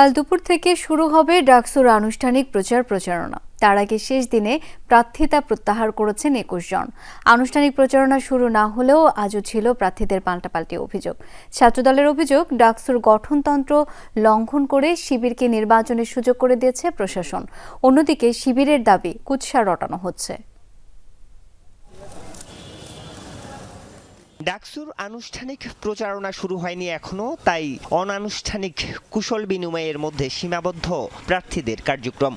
কাল দুপুর থেকে শুরু হবে ডাকসুর আনুষ্ঠানিক প্রচার প্রচারণা। তার আগে শেষ দিনে প্রার্থিতা প্রত্যাহার করেছেন একুশ জন। আনুষ্ঠানিক প্রচারণা শুরু না হলেও আজও ছিল প্রার্থীদের পাল্টাপাল্টি অভিযোগ। ছাত্রদলের অভিযোগ, ডাকসুর গঠনতন্ত্র লঙ্ঘন করে শিবিরকে নির্বাচনের সুযোগ করে দিয়েছে প্রশাসন। অন্যদিকে শিবিরের দাবি, কুৎসা রটানো হচ্ছে। ডাকসুর আনুষ্ঠানিক প্রচারণা শুরু হয়নি এখনও তাই অনানুষ্ঠানিক কুশল বিনিময়ের মধ্যে সীমাবদ্ধ প্রার্থীদের কার্যক্রম।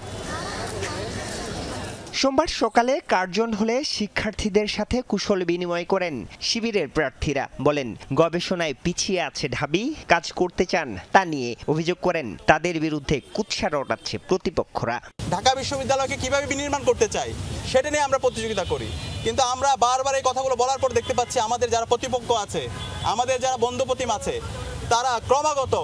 সোমবার সকালে কার্জন হলে শিক্ষার্থীদের সাথে কুশল বিনিময় করেন শিবিরের প্রার্থীরা। বলেন, গবেষণায় পিছিয়ে আছে ঢাবি, কাজ করতে চান তা নিয়ে অভিযোগ করেন। তাদের বিরুদ্ধে কুৎসা রটাচ্ছে প্রতিপক্ষরা। ঢাকা বিশ্ববিদ্যালয়কে কীভাবে বিনির্মাণ করতে চাই, সেটা নিয়ে আমরা প্রতিযোগিতা করি। কিন্তু আমরা বারবার এই কথাগুলো বলার পর দেখতে পাচ্ছি আমাদের যারা প্রতিপক্ষ আছে, আমাদের যারা বন্ধুপ্রতিম আছে, তারা ক্রমাগত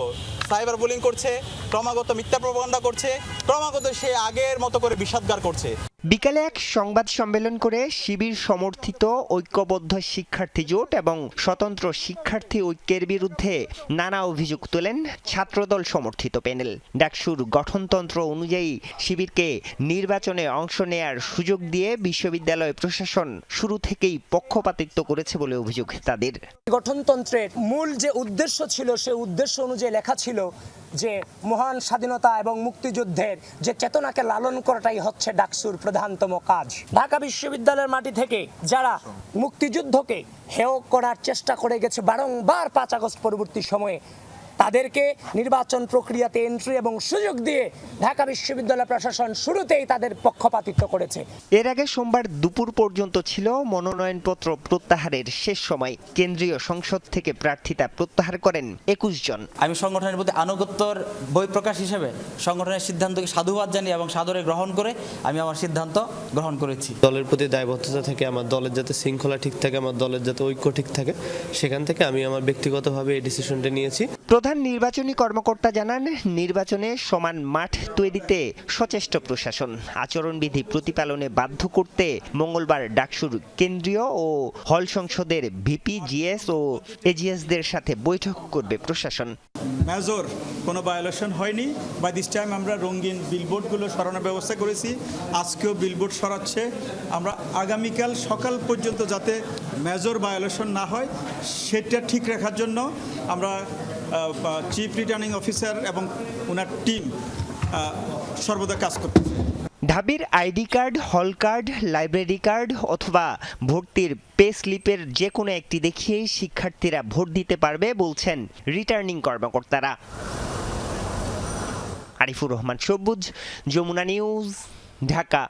সাইবার বুলিং করছে ক্রমাগত মিথ্যা প্রবন্ধা করছে ক্রমাগত সে আগের মতো করে বিষাদগার করছে। বিকালে এক সংবাদ সম্মেলন করে শিবির সমর্থিত ঐক্যবদ্ধ শিক্ষার্থী জোট এবং স্বতন্ত্র শিক্ষার্থী ঐক্যের বিরুদ্ধে নানা অভিযোগ তোলেন ছাত্রদল সমর্থিত প্যানেল। ডাকসুর গঠনতন্ত্র অনুযায়ী শিবিরকে নির্বাচনে অংশ নেয়ার সুযোগ দিয়ে বিশ্ববিদ্যালয় প্রশাসন শুরু থেকেই পক্ষপাতিত্ব করেছে বলে অভিযোগ তাদের। গঠনতন্ত্রের মূল যে উদ্দেশ্য ছিল সে উদ্দেশ্য অনুযায়ী লেখা ছিল যে মহান স্বাধীনতা এবং মুক্তিযুদ্ধের যে চেতনাকে লালন করাটাই হচ্ছে ডাকসুর প্রধানতম কাজ। ঢাকা বিশ্ববিদ্যালয়ের মাটি থেকে যারা মুক্তিযুদ্ধকে হেয় করার চেষ্টা করে গেছে, বারংবার পাঁচ আগস্ট পরবর্তী সময়ে তাদেরকে নির্বাচন প্রক্রিয়াতে এন্ট্রি এবং সুযোগ দিয়ে ঢাকা বিশ্ববিদ্যালয় প্রশাসন শুরুতেই তাদের পক্ষপাতিত্ব করেছে। এর আগে সোমবার দুপুর পর্যন্ত ছিল মনোনয়নপত্র প্রত্যাহারের শেষ সময়। কেন্দ্রীয় সংসদ থেকে প্রার্থিতা প্রত্যাহার করেন একুশ জন। আমি সংগঠনের প্রতি আনুগত্যর বই প্রকাশ হিসেবে সংগঠনের সিদ্ধান্তকে সাধুবাদ জানিয়ে এবং সাদরে গ্রহণ করে আমি আমার সিদ্ধান্ত গ্রহণ করেছি। দলের প্রতি দায়বদ্ধতা থেকে আমার দলের যাতে শৃঙ্খলা ঠিক থাকে আমার দলের যাতে ঐক্য ঠিক থাকে সেখান থেকে আমি আমার ব্যক্তিগতভাবে এই ডিসিশনটা নিয়েছি। প্রধান নির্বাচনী কর্মকর্তা জানান, নির্বাচনে সমান মাঠ তৈরিতে সচেষ্ট প্রশাসন। আচরণবিধি প্রতিপালনে বাধ্য করতে মঙ্গলবার ডাকসুর কেন্দ্রীয় ও হল সংসদের ভিপি, জিএস ও এজিএসদের সাথে বৈঠক করবে প্রশাসন। মেজর, কোনো ভায়োলেশন হয়নি। বাই দিস টাইম আমরা রঙিন বিলবোর্ডগুলো সরানোর ব্যবস্থা করেছি। আজকেও বিলবোর্ড সরাচ্ছে। আমরা আগামীকাল সকাল পর্যন্ত যাতে মেজর ভায়োলেশন না হয়, সেটা ঠিক রাখার জন্য আমরা চিফ রিটার্নিং অফিসার এবং ওনার টিম সর্বদা কাজ করতেছে। ঢাবির ID card, hall card, library card অথবা ভর্তির পে স্লিপের যে কোনো একটি দেখিয়েই শিক্ষার্থীরা ভোট দিতে পারবে বলছেন রিটার্নিং কর্মকর্তারা। আরিফুর রহমান সবুজ, যমুনা নিউজ, ঢাকা।